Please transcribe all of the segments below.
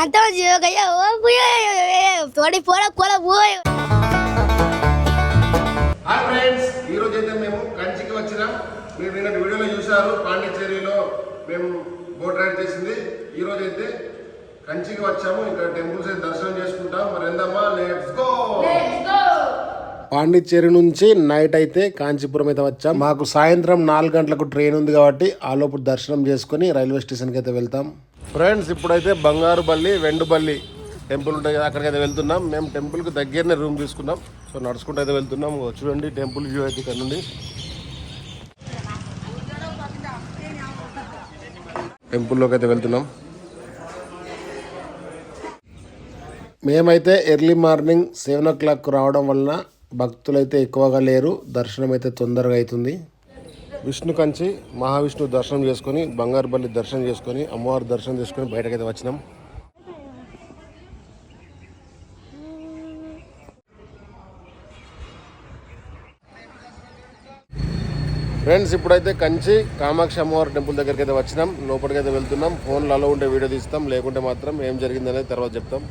ఓ పోయో తోడి పోల కోల పోయ్ hi friends ఈ రోజు అయితే మేము కంచికి వచ్చినాం. మీరు నిన్న వీడియోలో చూసారు పాండిచ్చేరిలో మేము బోట్ రైడ్ చేసింది. ఈ రోజు అయితే కంచికి వచ్చాము. ఇక్కడ టెంపుల్స్ అయితే దర్శనం చేసుకుంటాం. మరి ఎందమ్మా లెట్స్ గో పాండిచ్చేరి నుంచి నైట్ అయితే కాంచీపురం అయితే వచ్చాం. మాకు సాయంత్రం నాలుగు గంటలకు ట్రైన్ ఉంది కాబట్టి ఆ లోపు దర్శనం చేసుకుని రైల్వే స్టేషన్కి అయితే వెళ్తాం. ఫ్రెండ్స్ ఇప్పుడైతే బంగారు బల్లి వెండుబల్లి టెంపుల్ ఉంటుంది కదా అక్కడికి అయితే వెళ్తున్నాం. మేము టెంపుల్కి దగ్గరనే రూమ్ తీసుకున్నాం. సో నడుచుకుంటూ అయితే వెళ్తున్నాం. చూడండి టెంపుల్ వ్యూ అయితే ఇక్కడ నుండి. టెంపుల్లోకి అయితే వెళ్తున్నాం. మేమైతే early morning seven o'clock రావడం వలన భక్తులైతే ఎక్కువగా లేరు. దర్శనం అయితే తొందరగా అవుతుంది. విష్ణు కంచి మహావిష్ణు దర్శనం చేసుకొని బంగారుపల్లి దర్శనం చేసుకొని అమ్మవారి దర్శనం చేసుకొని బయటకైతే వచ్చినాం. ఫ్రెండ్స్ ఇప్పుడైతే కంచి కామాక్షి అమ్మవారి టెంపుల్ దగ్గరికి అయితే వచ్చినాం. లోపలికి అయితే వెళ్తున్నాం. ఫోన్లో ఉండే ఉంటే వీడియో తీస్తాం. లేకుంటే మాత్రం ఏం జరిగిందనేది తర్వాత చెప్తాం.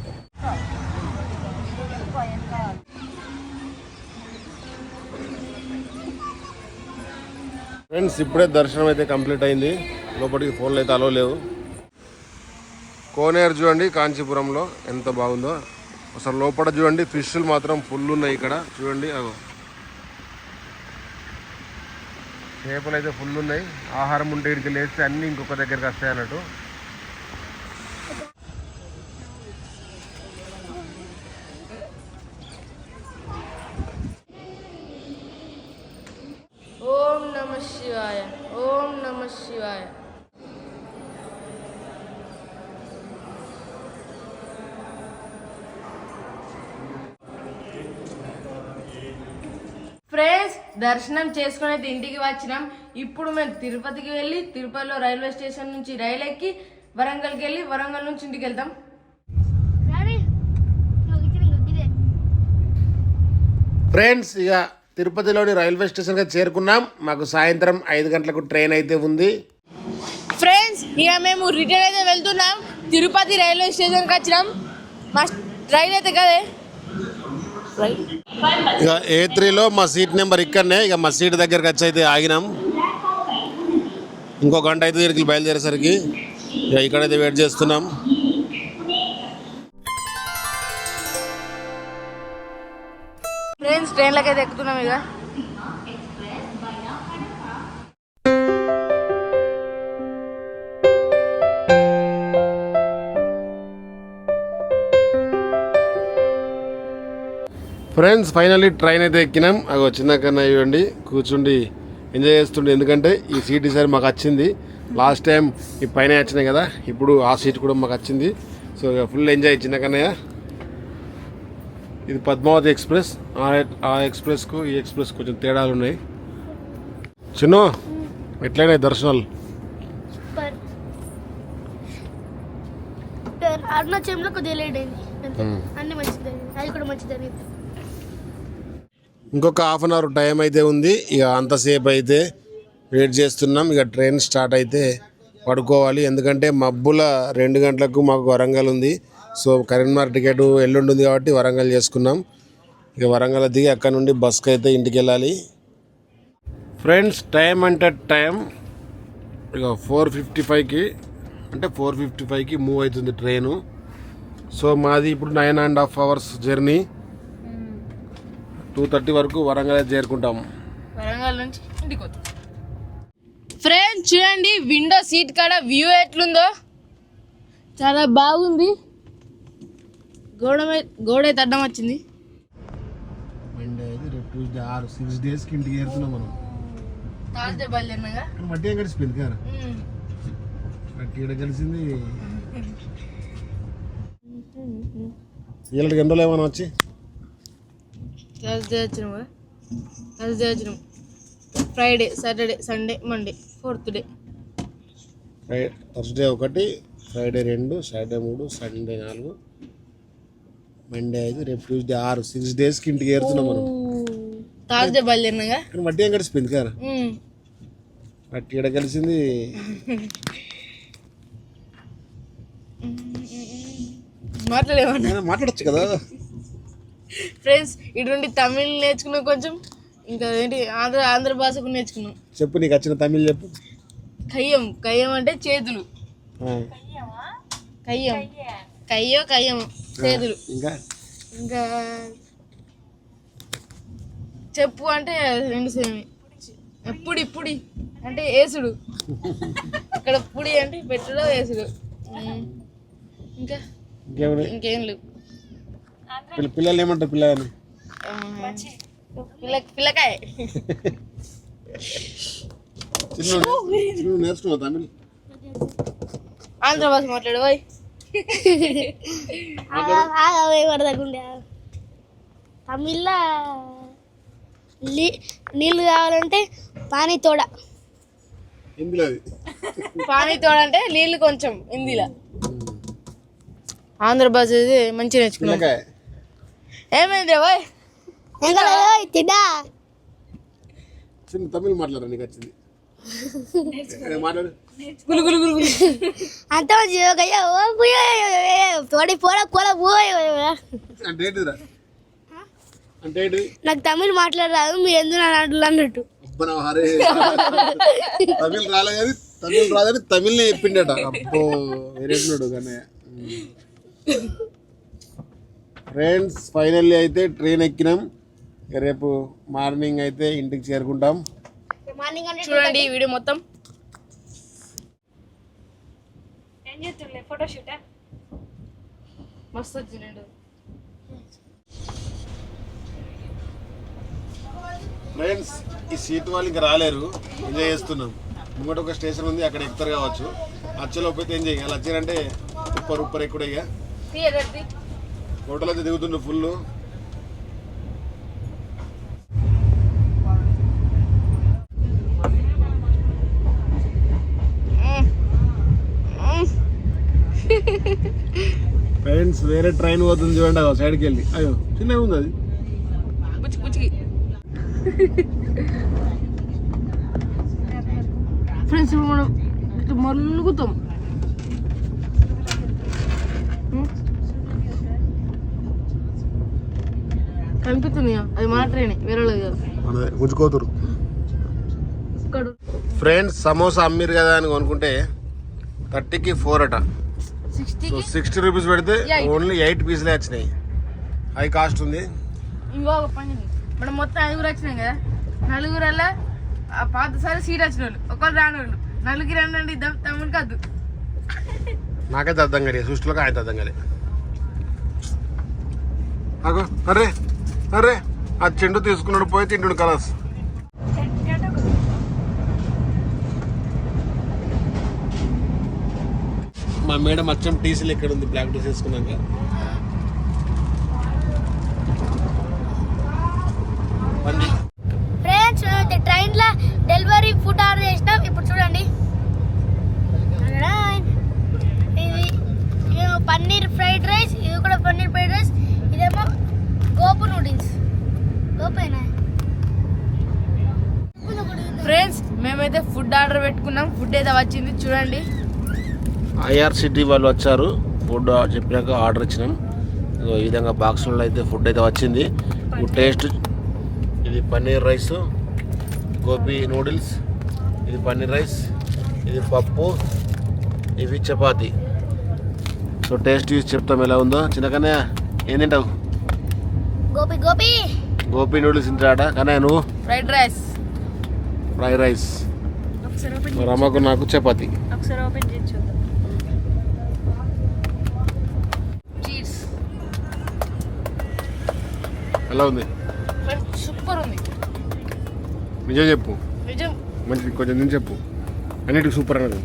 ఫ్రెండ్స్ ఇప్పుడే దర్శనం అయితే కంప్లీట్ అయింది. లోపలికి ఫోన్లు అయితే అలో లేవు. కోనేరు చూడండి కాంచీపురంలో ఎంత బాగుందో. అసలు లోపల చూడండి ఫిష్లు మాత్రం ఫుల్ ఉన్నాయి ఇక్కడ. చూడండి అగో. చేపలు అయితే ఫుల్ ఉన్నాయి. ఆహారం ఉంటే ఇక్కడికి లేస్తే అన్నీ ఇంకొక దగ్గరికి వస్తాయి అన్నట్టు ఓం నమ శివాయ ఓం నమ శివాయ. ఫ్రెండ్స్ దర్శనం చేసుకుని అయితే ఇంటికి వచ్చినాం. ఇప్పుడు మేము తిరుపతికి వెళ్ళి తిరుపతిలో రైల్వే స్టేషన్ నుంచి రైలు ఎక్కి వరంగల్కి వెళ్ళి వరంగల్ నుంచి ఇంటికి వెళ్తాం. ఫ్రెండ్స్ ఇక తిరుపతిలోని రైల్వే స్టేషన్కి చేరుకున్నాం. మాకు సాయంత్రం ఐదు గంటలకు ట్రైన్ అయితే ఉంది. ఫ్రెండ్స్ ఇక మేము రిటర్న్ అయితే వెళ్తున్నాం. తిరుపతి రైల్వే స్టేషన్కి వచ్చినాం. మా రైలు అయితే కదే? ఇక ఏ త్రీలో మా సీట్ నెంబర్ ఇక్కడనే. ఇక మా సీట్ దగ్గరికి వచ్చి అయితే ఆగినాం. ఇంకో గంట అయితే ఇక్కడికి బయలుదేరేసరికి ఇక ఇక్కడైతే వెయిట్ చేస్తున్నాం. ఫ్రెండ్స్ అయితే ఎక్కుతున్నాం ఇక. ఫ్రెండ్స్ ఫైనల్లీ ట్రైన్ అయితే ఎక్కినాం. అవి వచ్చిన కన్నా ఇవ్వండి కూర్చుండి ఎంజాయ్ చేస్తుండే. ఎందుకంటే ఈ సీట్ ఈసారి మాకు వచ్చింది. లాస్ట్ టైం ఈ పైన వచ్చినాయి కదా ఇప్పుడు ఆ సీట్ కూడా మాకు వచ్చింది. సో ఫుల్ ఎంజాయ్ చిన్న కన్నయ్య. ఇది పద్మావతి ఎక్స్ప్రెస్ ఆ- ఎక్స్ప్రెస్కు ఈ ఎక్స్ప్రెస్ కొంచెం తేడాలు ఉన్నాయి. చిన్నో ఎట్లయినాయి దర్శనాలు? సూపర్. అరుణాచలంలో కొద్దిగా లేట్ అయింది. అంతే. అన్ని మంచిది. జరిగింది అది కూడా మంచి జరిగింది ఇంకొక హాఫ్ అన్ అవర్ టైం అయితే ఉంది. ఇక అంతసేపు అయితే వెయిట్ చేస్తున్నాం. ఇక ట్రైన్ స్టార్ట్ అయితే పడుకోవాలి. ఎందుకంటే మబ్బుల రెండు గంటలకు మాకు వరంగల్ ఉంది. సో కరీంనగర్ టికెట్ ఎల్లుండి ఉంది కాబట్టి వరంగల్ చేసుకున్నాం. ఇక వరంగల్ దిగి అక్కడ నుండి బస్కి అయితే ఇంటికి వెళ్ళాలి ఫ్రెండ్స్ టైం అంటే టైం ఇక ఫోర్ ఫిఫ్టీ ఫైవ్కి అంటే ఫోర్ ఫిఫ్టీ ఫైవ్కి మూవ్ అవుతుంది ట్రైను. సో మాది ఇప్పుడు nine and half hours journey. Two thirty వరకు వరంగల్ చేరుకుంటాం. వరంగల్ నుంచి ఇంటికి ఫ్రెండ్స్ చూడండి విండో సీట్ కాడ వ్యూ ఎట్లుందో. చాలా బాగుంది. గోడ గోడ అయితే అడ్డం వచ్చింది. మండే అయితే రేపు ట్యూస్డే ఆరు సిక్స్ డేస్కి ఇంటికి చేరుతున్నాం మనం. థర్స్డే బయలుదేరినాగా? కానీ మట్టి కదా మట్టి ఈడ కలిసింది. వీళ్ళకి ఎన్ని రోజులు ఏమైనా వచ్చి? థర్స్డే వచ్చినాం కదా. థర్స్డే వచ్చినాం. Friday Saturday Sunday Monday fourth day fry Thursday ఒకటి ఫ్రైడే రెండు సాటర్డే మూడు సండే నాలుగు. మండే ఐదు రేపు ట్యూస్డే ఆరు సిక్స్ డేస్కి ఇంటికి చేరుతున్నాం మనం. థర్స్డే బయలుదేరినాగా కానీ మట్టి ఏం గడిచిపోయింది కదా? మట్టి ఈడ కలిసింది. మాట్లాడేమన్నా? నేను మాట్లాడచ్చు కదా? ఫ్రెండ్స్ ఇటువంటి తమిళ్ నేర్చుకున్నాం కొంచెం? ఇంకా ఏంటి ఆంధ్ర ఆంధ్ర భాషకు నేర్చుకున్నాం చెప్పు నీకు వచ్చిన తమిళ్ చెప్పు. కయ్యం కయ్యం అంటే చేతులు. కయ్యం. కయ్యో. కయ్యం చేతులు ఇంకా? ఇంకా చెప్పు అంటే రెండు సేమి. పుడి పుడి. అంటే ఏసుడు. ఇక్కడ పుడి అంటే పెట్టుడు ఏసుడు. ఇంకా? ఇంకేం లేవు. పిల్ల- పిల్లలు ఏమంటారు పిల్లలని? ఆ, పిల్ల పిల్లకాయ. నేర్చుకున్నావు తమిళ్. ఆంధ్ర భాష మాట్లాడు పోయ్ పడదకుండే నీ నీళ్ళు కావాలంటే పానీ తోడ పానీ తోడంటే నీళ్ళు కొంచెం హిందీలో ఆంధ్ర భాష మంచిగా నేర్చుకున్నాం. ఏమైంది తిన్నా? చిన్న తమిళ్ మాట్లాడరా నీకు వచ్చింది? మాట్లాడు. గులు గులు గులు గులు. అంత మంచిగా ఓ పోయే తోడి పోడ కోల పోయే అంటే ఏంటిదిరా? అంటే ఏంటిది? నాకు తమిళ్ మాట్లాడరాదు మీరు ఎందుకు అన్నట్టు? తమిళ్ రాలే కానీ తమిళ్ రాదని తమిళ్నే చెప్పిండట. అబ్బో కానీ. ఫ్రెండ్స్ ఫైనల్లీ అయితే ట్రైన్ ఎక్కినాం. రేపు మార్నింగ్ అయితే ఇంటికి చేరుకుంటాం. మార్నింగ్ అంటే చూడండి ఈ వీడియో మొత్తం మస్తు వచ్చిండు ఫ్రెండ్స్ ఈ సీట్ వాళ్ళు ఇంకా రాలేరు. ఎంజాయ్ చేస్తున్నాం. ముంగట ఒక స్టేషన్ ఉంది అక్కడ ఎక్కుతారు కావచ్చు. అచ్చలో పోతే ఏం చేయాలి? వచ్చారంటే ఉప్పర్ ఉప్పర్ ఎక్కువ ఇక. హోటల్ అయితే దిగుతుండ్రు ఫుల్ ఫ్రెండ్స్ వేరే ట్రైన్ పోతుంది చూడండి అదో సైడ్కి వెళ్ళి. అయ్యో చిన్నగా ఉంది అది. ఫ్రెండ్స్ ఇప్పుడు మనం ఇట్లా మలుగుతాం. ఉం? కనిపిస్తుంది అది మన ట్రైన్ వేరే గుంజుకోతురు ఫ్రెండ్స్ సమోసా అమ్మిరు కదా అని కొనుక్కుంటే థర్టీకి ఫోర్ అట. సో సిక్స్టీకి సిక్స్టీ రూపీస్ పెడితే. ఓన్లీ ఎయిట్ పీసులే వచ్చినాయి. హై కాస్ట్ ఉంది. ఇంకో పని. మనం మొత్తం ఐదుగురు వచ్చినాం కదా? నలుగురల్లా పాతసారి సీట్ వచ్చిన వాళ్ళు ఒకళ్ళు రాని వాళ్ళు నలుగురు రండి ఇద్దాం తమ్ముడికి వద్దు నాకైతే అర్థం కాలేదు. సృష్టిలోకి ఆయన అర్థం కాలేదు. అగో అరే అరే ఆ చెండు తీసుకున్నాడు పోయి తింటుడు కలర్స్. మా మేడం అచ్చం టీసీలు ఎక్కడ ఉంది? బ్లాక్ డ్రెస్ వేసుకున్నాక. ఫ్రెండ్స్ ట్రైన్లో డెలివరీ ఫుడ్ ఆర్డర్ చేసినాం. ఇప్పుడు చూడండి. ఇది పన్నీర్ ఫ్రైడ్ రైస్ ఇది కూడా పన్నీర్ ఫ్రైడ్ రైస్ ఇదేమో గోపు నూడిల్స్. గోపేనా? ఫ్రెండ్స్ మేమైతే ఫుడ్ ఆర్డర్ పెట్టుకున్నాం. ఫుడ్ అయితే వచ్చింది. చూడండి. ఐఆర్సిటీ వాళ్ళు వచ్చారు. ఫుడ్ చెప్పినాక ఆర్డర్ ఇచ్చినాం. ఇదిగో ఈ విధంగా బాక్సుల్లో అయితే ఫుడ్ అయితే వచ్చింది. ఇప్పుడు టేస్ట్ ఇది పన్నీర్ రైస్ గోబీ నూడిల్స్ ఇది పన్నీర్ రైస్ ఇది పప్పు ఇవి చపాతి. సో టేస్ట్ చూసి చెప్తాం ఎలా ఉందో. చిన్నకనే ఏం తింటావు? గోపి గోపి గోపీ నూడిల్స్ తింటాడా? కానీ నువ్వు? Fried rice. Fried rice. అమ్మకు నాకు చపాతి. ఒకసారి ఓపెన్ ఎలా ఉంది? సూపర్ ఉంది. నిజం చెప్పు. నిజం. మంచి కొంచెం నేను చెప్పు. అన్నిటికి సూపర్ అన్నది.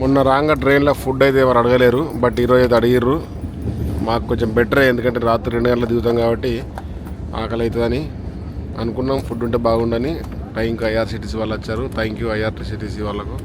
మొన్న రాంగ ట్రైన్లో ఫుడ్ అయితే ఎవరు అడగలేరు బట్ ఈరోజు అయితే అడిగిర్రు. మాకు కొంచెం బెటరే ఎందుకంటే రాత్రి రెండు గంటలకు దిగుతాం కాబట్టి ఆకలి అవుతుందని అనుకున్నాం. ఫుడ్ ఉంటే బాగుండని. టైంకి ఐఆర్సిటీసీ వాళ్ళు వచ్చారు. థ్యాంక్ యూ ఐఆర్సిటీసీ వాళ్ళకు.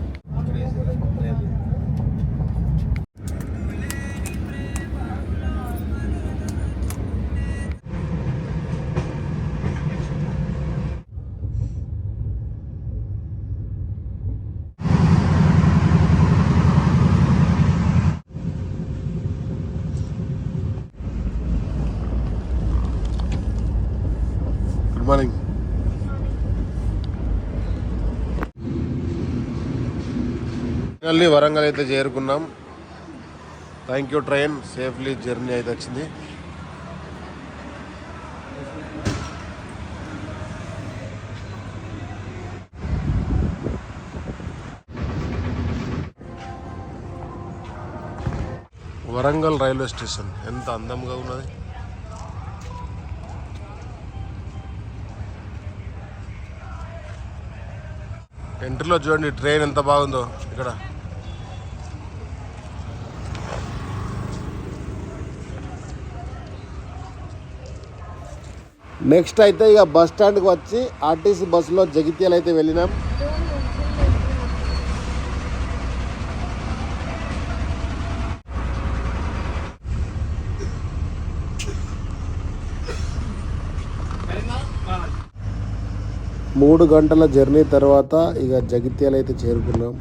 గుడ్ మార్నింగ్ మళ్ళీ వరంగల్ అయితే చేరుకున్నాం. Thank you train safely journey అయితే వచ్చింది. వరంగల్ రైల్వే స్టేషన్ ఎంత అందంగా ఉన్నది. ఎంట్రీలో చూడండి ట్రైన్ ఎంత బాగుందో ఇక్కడ. నెక్స్ట్ అయితే ఇక బస్ స్టాండ్కి వచ్చి ఆర్టీసీ బస్సులో జగిత్యాల అయితే వెళ్ళినాం. మూడు గంటల జర్నీ తర్వాత ఇక జగిత్యాల అయితే చేరుకున్నాం.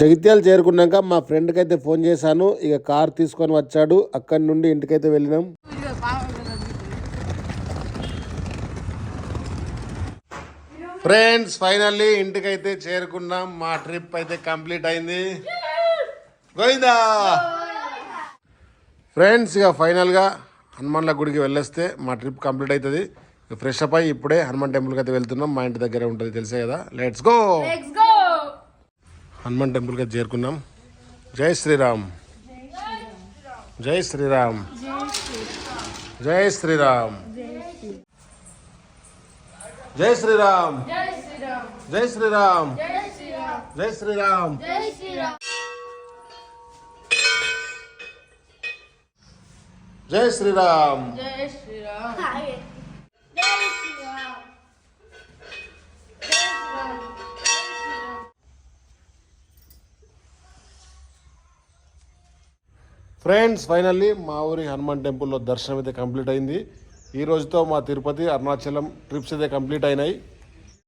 జగిత్యాల చేరుకున్నాక మా ఫ్రెండ్కి అయితే ఫోన్ చేశాను. ఇక కార్ తీసుకొని వచ్చాడు. అక్కడి నుండి ఇంటికైతే వెళ్ళినాం. ఫ్రెండ్స్ ఫైనల్లీ ఇంటికైతే చేరుకున్నాం. మా ట్రిప్ అయితే కంప్లీట్ అయింది. గోవిందా! ఫ్రెండ్స్ ఇక ఫైనల్గా హనుమాన్ల గుడికి వెళ్ళేస్తే మా ట్రిప్ కంప్లీట్ అవుతుంది ఫ్రెష్ అప్ అయి ఇప్పుడే హనుమాన్ టెంపుల్కి అయితే వెళ్తున్నాం. మా ఇంటి దగ్గరే ఉంటుంది తెలిసే కదా. లెట్స్ గో హనుమాన్ టెంపుల్కి అయితే చేరుకున్నాం. జై శ్రీరామ్. జై శ్రీరామ్. జై శ్రీరామ్. జై శ్రీరామ్. జై శ్రీరామ్. జై శ్రీరామ్. జై శ్రీరామ్. జై శ్రీరామ్. జై శ్రీరామ్. ఫ్రెండ్స్ ఫైనల్లీ మా ఊరి హనుమాన్ టెంపుల్లో దర్శనం అయితే కంప్లీట్ అయింది. ఈ రోజుతో మా తిరుపతి అరుణాచలం ట్రిప్స్ అయితే కంప్లీట్ అయినాయి.